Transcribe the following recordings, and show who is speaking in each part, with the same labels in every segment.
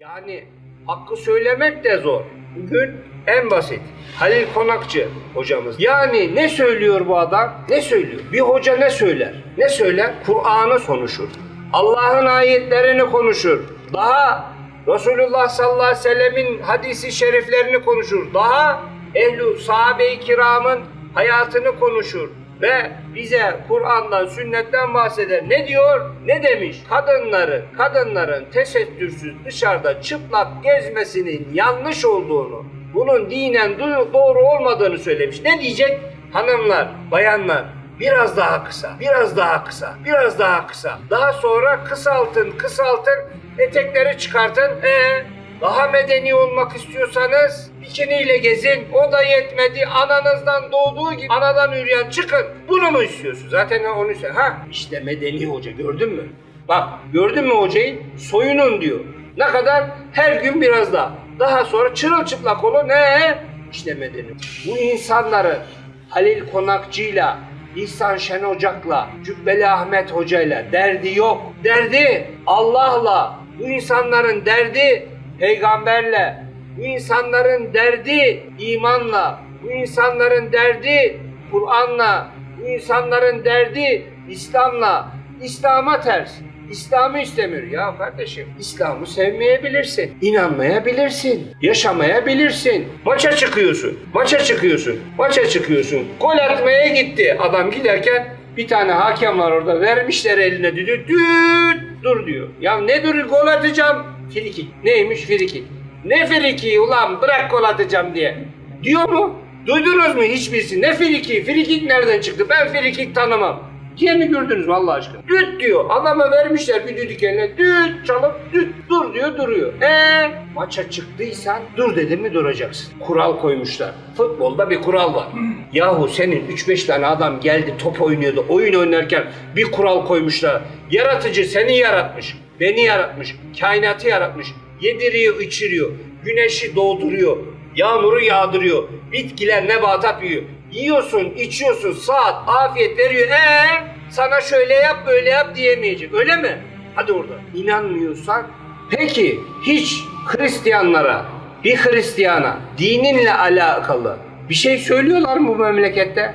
Speaker 1: Yani hakkı söylemek de zor. Bugün en basit. Halil Konakçı hocamız. Yani ne söylüyor bu adam? Ne söylüyor? Bir hoca ne söyler? Ne söyler? Kur'an'ı konuşur. Allah'ın ayetlerini konuşur. Daha Resulullah sallallahu aleyhi ve sellemin hadisi şeriflerini konuşur. Daha ehlu sahabe-i kiramın hayatını konuşur ve bize Kur'an'dan, sünnetten bahseder. Ne diyor? Ne demiş? Kadınların, kadınların tesettürsüz dışarıda çıplak gezmesinin yanlış olduğunu, bunun dinen doğru olmadığını söylemiş. Ne diyecek? Hanımlar, bayanlar, biraz daha kısa, biraz daha kısa, biraz daha kısa. Daha sonra kısaltın, kısaltın, etekleri çıkartın. Ee, daha medeni olmak istiyorsanız bikiniyle gezin. O da yetmedi. Ananızdan doğduğu gibi anadan üreyen çıkın. Bunu mu istiyorsun? Zaten onu istiyor. Ha işte medeni hoca gördün mü? Bak gördün mü hocayı? Soyunun diyor. Ne kadar? Her gün biraz daha. Daha sonra çırılçıplak olun. Ne? İşte medeni. Bu insanları Halil Konakçı'yla, İhsan Şen Ocak'la, Cübbeli Ahmet Hoca'yla derdi yok. Derdi Allah'la. Bu insanların derdi peygamberle. Bu insanların derdi imanla. Bu insanların derdi Kur'an'la. Bu insanların derdi İslam'la. İslam'a ters. İslam'ı istemiyor. Ya kardeşim İslam'ı sevmeyebilirsin. inanmayabilirsin. Yaşamayabilirsin. Maça çıkıyorsun. Maça çıkıyorsun. Maça çıkıyorsun. Gol atmaya gitti. Adam giderken bir tane hakem var orada vermişler eline düdüğü. Düt dur diyor. Ya ne dur gol atacağım? Frikik. Neymiş frikik? Ne friki ulan bırak gol atacağım diye. Diyor mu? Duydunuz mu hiçbirisi? Ne friki? Frikik nereden çıktı? Ben frikik tanımam. Diye mi gördünüz mü Allah aşkına? Düt diyor. Adama vermişler bir düdük eline. Düt çalıp düt dur diyor duruyor. Eee maça çıktıysan dur dedi mi duracaksın. Kural koymuşlar. Futbolda bir kural var. Yahu senin 3-5 tane adam geldi top oynuyordu. Oyun oynarken bir kural koymuşlar. Yaratıcı seni yaratmış. Beni yaratmış. Kainatı yaratmış. Yediriyor, içiriyor. Güneşi doğduruyor. Yağmuru yağdırıyor. Bitkiler nebatat büyüyor. Yiyorsun, içiyorsun, saat, afiyet veriyor. Ee, sana şöyle yap, böyle yap diyemeyecek. Öyle mi? Hadi orada. İnanmıyorsan. Peki hiç Hristiyanlara, bir Hristiyana dininle alakalı bir şey söylüyorlar mı bu memlekette?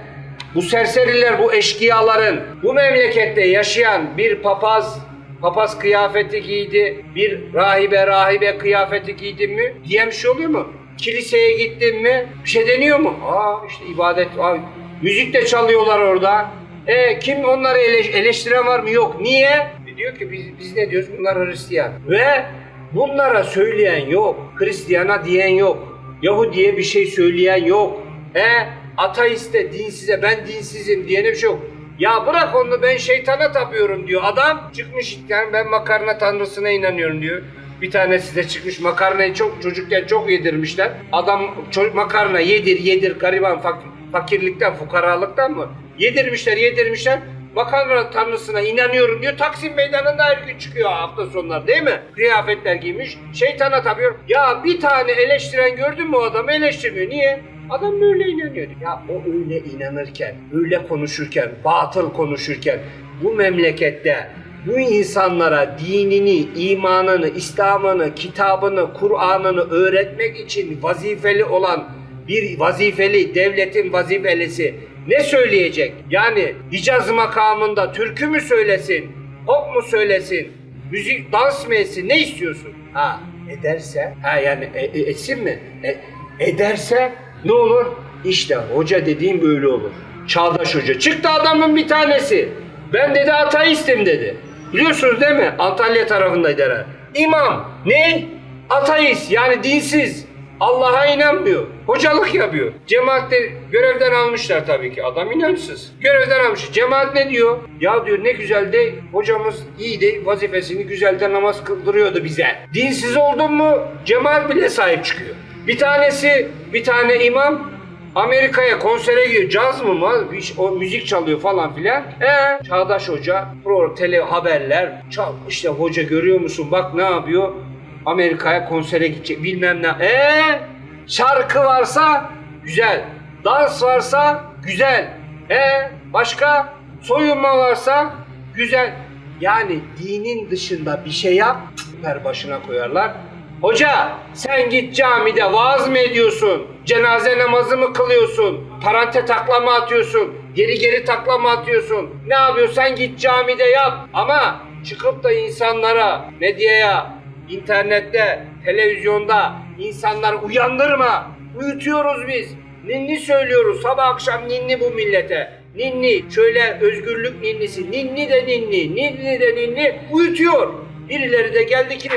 Speaker 1: Bu serseriler, bu eşkıyaların bu memlekette yaşayan bir papaz papaz kıyafeti giydi, bir rahibe rahibe kıyafeti giydi mi diyen bir şey oluyor mu? Kiliseye gittin mi? Bir şey deniyor mu? Aa işte ibadet, aa, müzik de çalıyorlar orada. E kim onları eleş- eleştiren var mı? Yok. Niye? E, diyor ki biz, biz ne diyoruz? Bunlar Hristiyan. Ve bunlara söyleyen yok. Hristiyana diyen yok. Yahudiye bir şey söyleyen yok. E ateiste, dinsize ben dinsizim diyene bir şey yok. Ya bırak onu ben şeytana tapıyorum diyor. Adam çıkmış yani ben makarna tanrısına inanıyorum diyor. Bir tanesi de çıkmış makarnayı çok çocukken çok yedirmişler. Adam çocuk makarna yedir yedir gariban fak- fakirlikten fukaralıktan mı? Yedirmişler yedirmişler. Makarna tanrısına inanıyorum diyor. Taksim meydanında her gün çıkıyor hafta sonları değil mi? Kıyafetler giymiş. Şeytana tapıyor. Ya bir tane eleştiren gördün mü o adamı eleştirmiyor. Niye? Adam böyle inanıyor. Ya o öyle inanırken, öyle konuşurken, batıl konuşurken bu memlekette bu insanlara dinini, imanını, İslam'ını, kitabını, Kur'an'ını öğretmek için vazifeli olan bir vazifeli, devletin vazifelisi ne söyleyecek? Yani Hicaz makamında türkü mü söylesin, pop mu söylesin, müzik, dans mı etsin, ne istiyorsun? Ha, ederse, ha yani e- e- etsin mi? E- ederse ne olur? İşte hoca dediğim böyle olur. Çağdaş hoca. Çıktı adamın bir tanesi. Ben dedi ateistim dedi. Biliyorsunuz değil mi? Antalya tarafındaydı herhalde. İmam. Ne? Ateist yani dinsiz. Allah'a inanmıyor. Hocalık yapıyor. Cemaatte görevden almışlar tabii ki. Adam inançsız. Görevden almış. Cemaat ne diyor? Ya diyor ne güzel de hocamız iyi de vazifesini güzel de namaz kıldırıyordu bize. Dinsiz oldun mu cemaat bile sahip çıkıyor. Bir tanesi, bir tane imam Amerika'ya konsere gidiyor. Caz mı mı? O müzik çalıyor falan filan. E Çağdaş Hoca pro tele haberler. Çal işte hoca görüyor musun? Bak ne yapıyor? Amerika'ya konsere gidecek bilmem ne. E şarkı varsa güzel. Dans varsa güzel. E başka soyunma varsa güzel. Yani dinin dışında bir şey yap, başına koyarlar. Hoca sen git camide vaaz mı ediyorsun? Cenaze namazı mı kılıyorsun? Parante taklama atıyorsun? Geri geri taklama atıyorsun? Ne yapıyorsan git camide yap. Ama çıkıp da insanlara, medyaya, internette, televizyonda insanları uyandırma. Uyutuyoruz biz. Ninni söylüyoruz. Sabah akşam ninni bu millete. Ninni. Şöyle özgürlük ninnisi. Ninni de ninni. Ninni de ninni. Uyutuyor. Birileri de geldi ki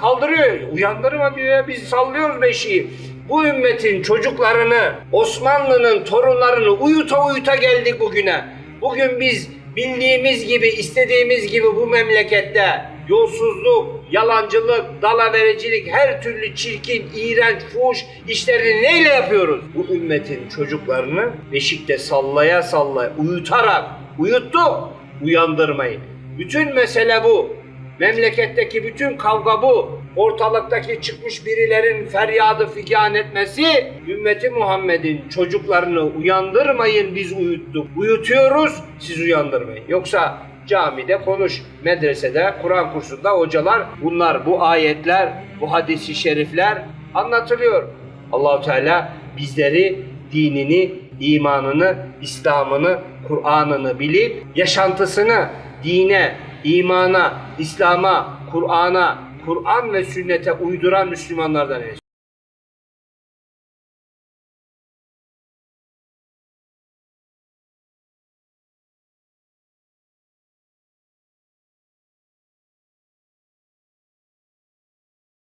Speaker 1: kaldırıyor. Uyandırma diyor ya. Biz sallıyoruz beşiği. Bu ümmetin çocuklarını, Osmanlı'nın torunlarını uyuta uyuta geldik bugüne. Bugün biz bildiğimiz gibi, istediğimiz gibi bu memlekette yolsuzluk, yalancılık, dalavericilik, her türlü çirkin, iğrenç, fuhuş işlerini neyle yapıyoruz? Bu ümmetin çocuklarını beşikte sallaya sallaya, uyutarak, uyuttu, uyandırmayın. Bütün mesele bu. Memleketteki bütün kavga bu. Ortalıktaki çıkmış birilerin feryadı figan etmesi ümmeti Muhammed'in çocuklarını uyandırmayın biz uyuttuk. Uyutuyoruz siz uyandırmayın. Yoksa camide konuş, medresede, Kur'an kursunda hocalar bunlar bu ayetler, bu hadisi şerifler anlatılıyor. Allahu Teala bizleri dinini, imanını, İslam'ını, Kur'an'ını bilip yaşantısını dine, imana, İslam'a, Kur'an'a, Kur'an ve sünnete uyduran Müslümanlardan eylesin.